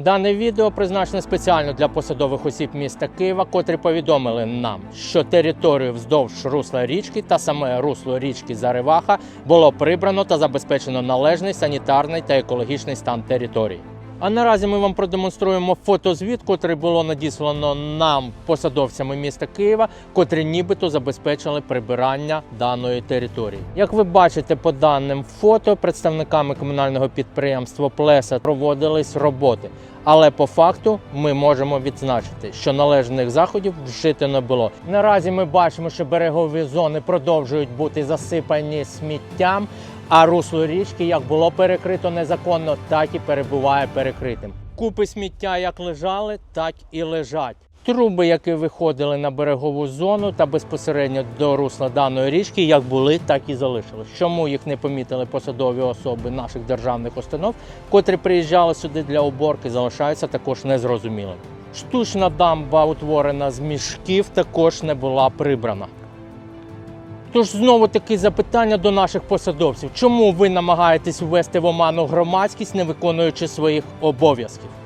Дане відео призначене спеціально для посадових осіб міста Києва, котрі повідомили нам, що територію вздовж русла річки та саме русло річки Зариваха було прибрано та забезпечено належний санітарний та екологічний стан території. А наразі ми вам продемонструємо фотозвіт, котрий було надіслано нам посадовцями міста Києва, котрі нібито забезпечили прибирання даної території. Як ви бачите по даним фото, представниками комунального підприємства Плеса проводились роботи. Але по факту ми можемо відзначити, що належних заходів вжити не було. Наразі ми бачимо, що берегові зони продовжують бути засипані сміттям, а русло річки як було перекрито незаконно, так і перебуває перекритим. Купи сміття як лежали, так і лежать. Труби, які виходили на берегову зону та безпосередньо до русла даної річки, як були, так і залишились. Чому їх не помітили посадові особи наших державних установ, котрі приїжджали сюди для уборки, залишається також незрозумілим. Штучна дамба, утворена з мішків, також не була прибрана. Тож знову таки запитання до наших посадовців: чому ви намагаєтесь ввести в оману громадськість, не виконуючи своїх обов'язків?